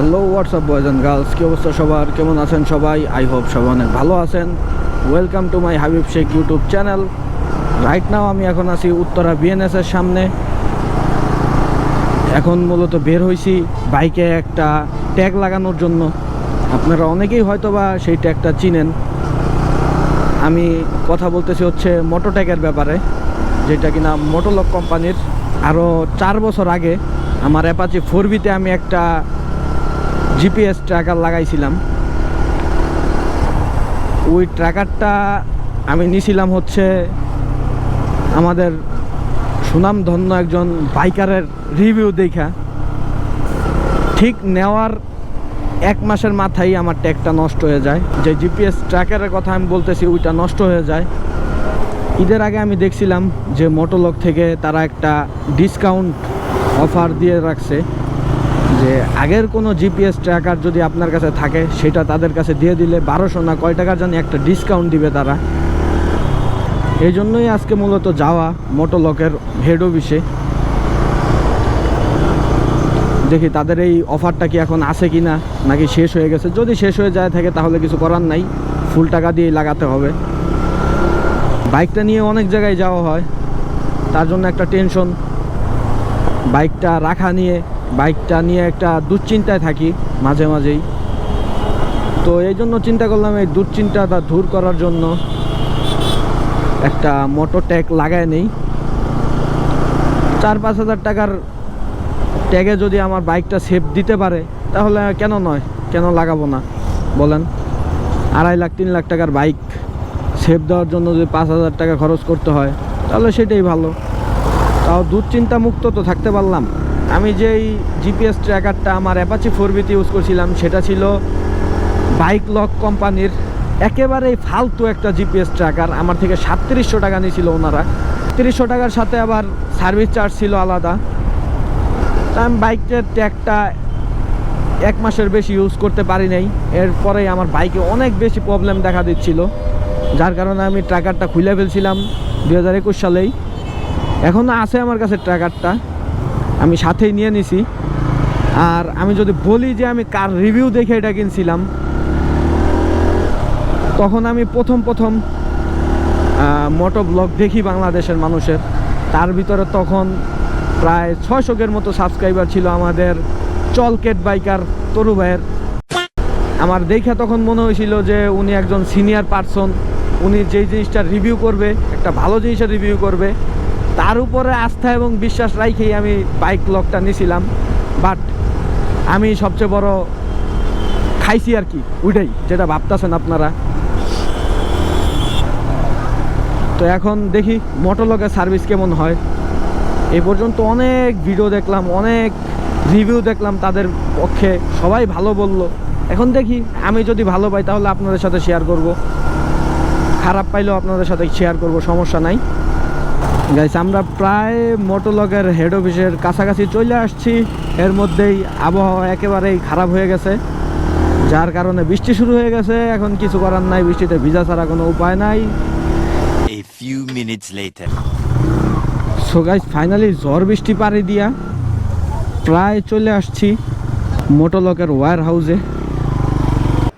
Hello WhatsApp boys and girls কী অবস্থা সবার? কেমন আছেন সবাই? আই হোপ সবাই অনেক ভালো আছেন। Welcome to my Habib Sheikh YouTube channel right now আমি এখন আছি উত্তরা বিএনএসের সামনে। এখন মূলত বের হয়েছি বাইকে একটা ট্যাগ লাগানোর জন্য। আপনারা অনেকেই হয়তো বা সেই ট্যাগটা চিনেন। আমি কথা বলতেছি হচ্ছে মোটো ট্যাগের ব্যাপারে, যেটা কিনা মোটোলক কোম্পানির আরও চার বছর আগে আমার অ্যাপাচি ফোর বিতে আমি একটা জিপিএস ট্র্যাকার লাগাইছিলাম। ওই ট্র্যাকারটা আমি নিছিলাম হচ্ছে আমাদের সুনামধন্য একজন বাইকারের রিভিউ দেখা। ঠিক নেওয়ার এক মাসের মাথায় আমার ট্যাগটা নষ্ট হয়ে যায়। যে জিপিএস ট্র্যাকারের কথা আমি বলতেছি, ওইটা নষ্ট হয়ে যায়। ঈদের আগে আমি দেখছিলাম যে মোটোলক থেকে তারা একটা ডিসকাউন্ট অফার দিয়ে রাখছে। যে আগের কোনো জিপিএস ট্র্যাকার যদি আপনার কাছে থাকে, সেটা তাদের কাছে দিয়ে দিলে বারোশো না কয় টাকার জানি একটা ডিসকাউন্ট দিবে তারা। এই জন্যই আজকে মূলত যাওয়া মোটোলকের হেড অফিসে দেখি তাদের এই অফারটা কি এখন আছে কি না নাকি শেষ হয়ে গেছে। যদি শেষ হয়ে যায় থাকে, তাহলে কিছু করার নাই। ফুল টাকা দিয়েই লাগাতে হবে। বাইকটা নিয়ে অনেক জায়গায় যাওয়া হয়। তার জন্য একটা টেনশন বাইকটা রাখা নিয়ে বাইকটা নিয়ে একটা দুশ্চিন্তায় থাকি, মাঝে মাঝেই। তো এই জন্য চিন্তা করলাম এই দুশ্চিন্তাটা দূর করার জন্য একটা মোটর ট্যাগ লাগায় নেই। চার পাঁচ হাজার টাকার ট্যাগে যদি আমার বাইকটা সেফ দিতে পারে, তাহলে কেন নয়? কেন লাগাবো না? বলেন। আড়াই লাখ, তিন লাখ টাকার বাইক সেফ দেওয়ার জন্য যদি পাঁচ হাজার টাকা খরচ করতে হয়, তাহলে সেটাই ভালো। তাও দুশ্চিন্তা মুক্ত তো থাকতে পারলাম। আমি যেই জিপিএস ট্র্যাকারটা আমার অ্যাপাচি ফোর বিতে ইউজ করছিলাম, সেটা ছিল বাইক লক কোম্পানির একেবারেই ফালতু একটা জিপিএস ট্র্যাকার। আমার থেকে সাতত্রিশশো টাকা নিয়েছিল ওনারা। তিরিশশো টাকার সাথে আবার সার্ভিস চার্জ ছিল আলাদা। আমি বাইকটার ট্যাগটা এক মাসের বেশি ইউজ করতে পারি নাই। এরপরেই আমার বাইকে অনেক বেশি প্রবলেম দেখা দিচ্ছিল। যার কারণে আমি ট্র্যাকারটা খুলে ফেলছিলাম দু হাজার একুশ সালেই। এখনও আছে আমার কাছে ট্র্যাকারটা। আমি সাথেই নিয়ে নিছি। আর আমি যদি বলি যে আমি কার রিভিউ দেখে এটা কিনছিলাম, তখন আমি প্রথম প্রথম মোটো ব্লগ দেখি বাংলাদেশের মানুষের। তার ভিতরে তখন প্রায় ছয়শোকের মতো সাবস্ক্রাইবার ছিল আমাদের চলকেট বাইকার তরু ভাইয়ের। আমার দেখে তখন মনে হয়েছিল যে উনি একজন সিনিয়র পার্সন উনি যেই জিনিসটা রিভিউ করবে, একটা ভালো জিনিসের রিভিউ করবে। তার উপরে আস্থা এবং বিশ্বাস রাখেই আমি বাইক লকটা নিয়েছিলাম বাট আমি সবচেয়ে বড় খাইছি আর কি, ওইটাই, যেটা ভাবতেছেন আপনারা। তো এখন দেখি মোটরলকের সার্ভিস কেমন হয়। এই পর্যন্ত অনেক ভিডিও দেখলাম, অনেক রিভিউ দেখলাম তাদের পক্ষে, সবাই ভালো বলল। এখন দেখি, আমি যদি ভালো পাই তাহলে আপনাদের সাথে শেয়ার করব। খারাপ পাইলেও আপনাদের সাথে শেয়ার করব, সমস্যা নাই। গাইস আমরা প্রায় মোটোলগের হেড অফিসের কাছাকাছি চলে আসছি। এর মধ্যেই আবহাওয়া একেবারেই খারাপ হয়ে গেছে। যার কারণে বৃষ্টি শুরু হয়ে গেছে। এখন কিছু করার নাই বৃষ্টিতে ভিজা ছাড়া কোনো উপায় নাই. সো গাইজ ফাইনালি ঝড় বৃষ্টি পাড়ি দিয়া প্রায় চলে আসছি মোটোলকের ওয়্যার হাউসে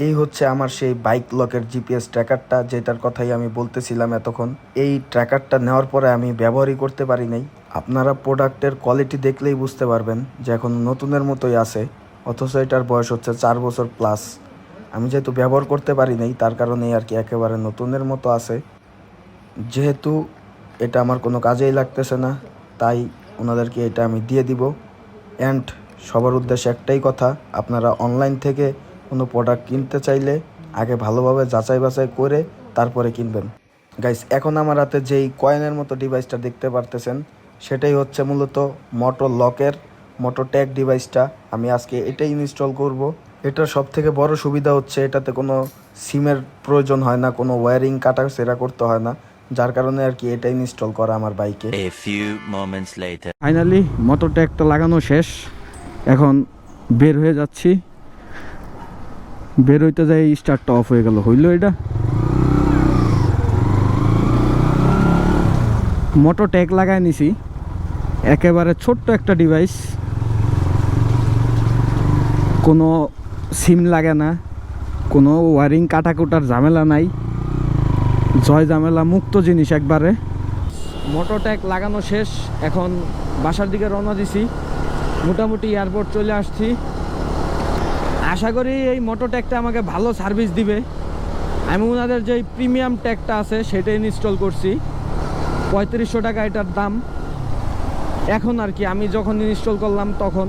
এই হচ্ছে আমার সেই বাইক লকের জিপিএস ট্র্যাকারটা, যেটার কথাই আমি বলতেছিলাম এতক্ষণ। এই ট্র্যাকারটা নেওয়ার পরে আমি ব্যবহারই করতে পারি নাই। আপনারা প্রোডাক্টের কোয়ালিটি দেখলেই বুঝতে পারবেন যে এখন নতুনের মতোই আছে, অথচ এটার বয়স হচ্ছে চার বছর প্লাস। আমি যেহেতু ব্যবহার করতে পারি নাই, তার কারণেই আর কি একেবারে নতুনের মতো আছে। যেহেতু এটা আমার কোনো কাজেই লাগতেছে না, তাই ওনাদেরকে এটা আমি দিয়ে দিব। অ্যান্ড সবার উদ্দেশ্যে একটাই কথা, আপনারা অনলাইন থেকে কোনো প্রোডাক্ট কিনতে চাইলে আগে ভালোভাবে যাচাই বাছাই করে তারপরে কিনবেন। গাইস এখন আমার হাতে যেই কয়েনের মতো ডিভাইসটা দেখতে পারতেছেন সেটাই হচ্ছে মূলত মোটো লকের মোটো ট্যাগ ডিভাইসটা আমি আজকে এটাই ইনস্টল করব। এটার সব থেকে বড় সুবিধা হচ্ছে এটাতে কোনো সিমের প্রয়োজন হয় না কোনো ওয়্যারিং কাটা সেরা করতে হয় না। যার কারণে আর কি এটা ইনস্টল করা আমার বাইকে ফাইনালি মোটর ট্যাগটা লাগানো শেষ। এখন বের হয়ে যাচ্ছি। বের হইতে যাই স্টার্টটা অফ হয়ে গেল। হইল এটা? মোটর ট্যাগ লাগাই নিছি। একেবারে ছোট্ট একটা ডিভাইস কোনো সিম লাগে না। কোনো ওয়ারিং কাটাকুটার ঝামেলা নাই। জয় ঝামেলা মুক্ত জিনিস একবারে। মোটর ট্যাগ লাগানো শেষ। এখন বাসার দিকে রওনা দিছি। মোটামুটি এয়ারপোর্ট চলে আসছি। আশা করি এই মোটর ট্যাগটা আমাকে ভালো সার্ভিস দিবে। আমি ওনাদের যে প্রিমিয়াম ট্যাগটা আছে সেটা ইনস্টল করছি। পঁয়ত্রিশশো টাকা এটার দাম। এখন আর কি, আমি যখন ইনস্টল করলাম তখন।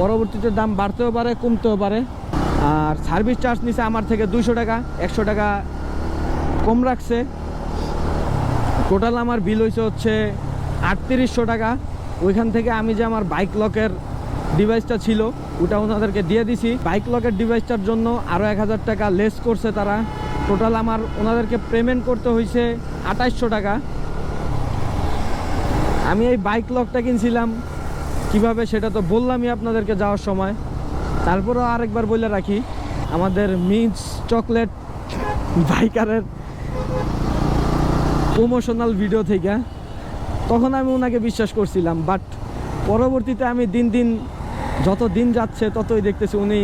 পরবর্তীতে দাম বাড়তেও পারে, কমতেও পারে। আর সার্ভিস চার্জ নিছে আমার থেকে দুইশো টাকা, একশো টাকা কম রাখছে। টোটাল আমার বিল হয়েছে হচ্ছে আটত্রিশশো টাকা। ওইখান থেকে আমি যে আমার বাইক লকের ডিভাইসটা ছিল, ওটা ওনাদেরকে দিয়ে দিছি। বাইক লকের ডিভাইসটার জন্য আরও এক হাজার টাকা লেস করছে তারা। টোটাল আমার ওনাদেরকে পেমেন্ট করতে হয়েছে আঠাইশশো টাকা। আমি এই বাইক লকটা কিনছিলাম। কীভাবে সেটা তো বললামই আপনাদেরকে যাওয়ার সময়। তারপরেও আরেকবার বলে রাখি, আমাদের মিন্স চকলেট বাইকারের প্রমোশনাল ভিডিও থেকে। তখন আমি ওনাকে বিশ্বাস করছিলাম বাট পরবর্তীতে আমি দিন দিন যত দিন যাচ্ছে, ততই দেখতেছি উনি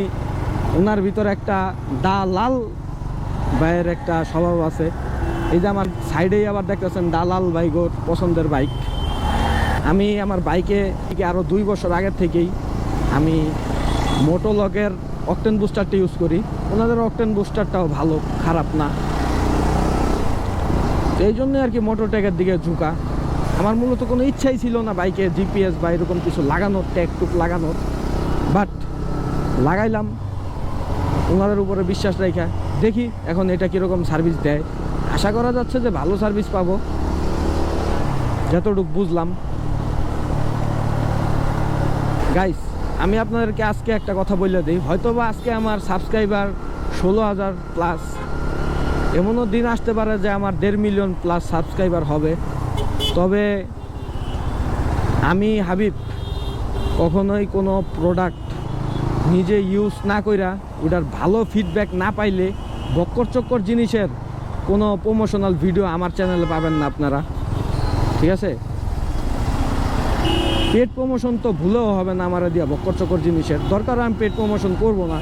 ওনার ভিতরে একটা দালাল ভাইয়ের একটা স্বভাব আছে। এই যে আমার সাইডেই আবার দেখতেছেন দালাল বাইকর পছন্দের বাইক আমি আমার বাইকে থেকে আরও দুই বছর আগের থেকেই আমি মোটোলকের অকটেন বুস্টারটা ইউজ করি। ওনাদের অকটেন বুস্টারটাও ভালো, খারাপ না। এই জন্যই আর কি মোটর ট্যাগের দিকে ঝুঁকা। আমার মূলত কোনো ইচ্ছাই ছিল না বাইকে জিপিএস বা এরকম কিছু লাগানোর ট্যাগ টুক লাগানোর। বাট লাগাইলাম। ওনাদের উপরে বিশ্বাস রেখা দেখি এখন এটা কীরকম সার্ভিস দেয়। আশা করা যাচ্ছে যে ভালো সার্ভিস পাবো। যতটুকু বুঝলাম। গাইস আমি আপনাদেরকে আজকে একটা কথা বলে দিই। হয়তো বা আজকে আমার সাবস্ক্রাইবার ষোলো হাজার প্লাস এমনও দিন আসতে পারে যে আমার দেড় মিলিয়ন প্লাস সাবস্ক্রাইবার হবে। তবে আমি হাবিব কখনোই কোনো প্রোডাক্ট নিজে ইউজ না কইরা ওটার ভালো ফিডব্যাক না পাইলে বক্কর চক্কর জিনিসের কোনো প্রমোশনাল ভিডিও আমার চ্যানেলে পাবেন না আপনারা। ঠিক আছে? পেড প্রমোশন তো ভুলেও হবে না আমার দিয়া বক্কর চক্কর জিনিসের। দরকার আমি পেড প্রমোশন করব না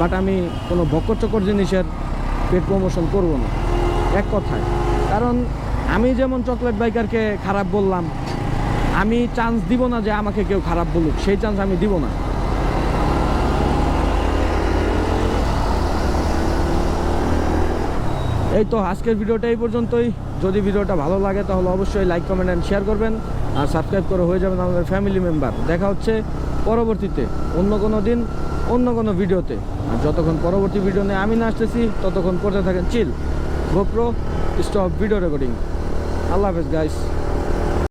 বাট আমি কোনো বক্কর চক্কর জিনিসের পেড প্রমোশন করব না। এক কথায়। কারণ আমি যেমন চকলেট বাইকারকে খারাপ বললাম আমি চান্স দিব না যে আমাকে কেউ খারাপ বলুক, সেই চান্স আমি দিব না। এই তো আজকের ভিডিওটা এই পর্যন্তই। যদি ভিডিওটা ভালো লাগে তাহলে অবশ্যই লাইক কমেন্ট অ্যান্ড শেয়ার করবেন। আর সাবস্ক্রাইব করে হয়ে যাবেন আমাদের ফ্যামিলি মেম্বার দেখা হচ্ছে পরবর্তীতে, অন্য কোনো দিন, অন্য কোনো ভিডিওতে। আর যতক্ষণ পরবর্তী ভিডিও নিয়ে আমি না আসতেছি, ততক্ষণ করতে থাকেন। Chill GoPro stop video recording আল্লাহ হাফেজ গাইস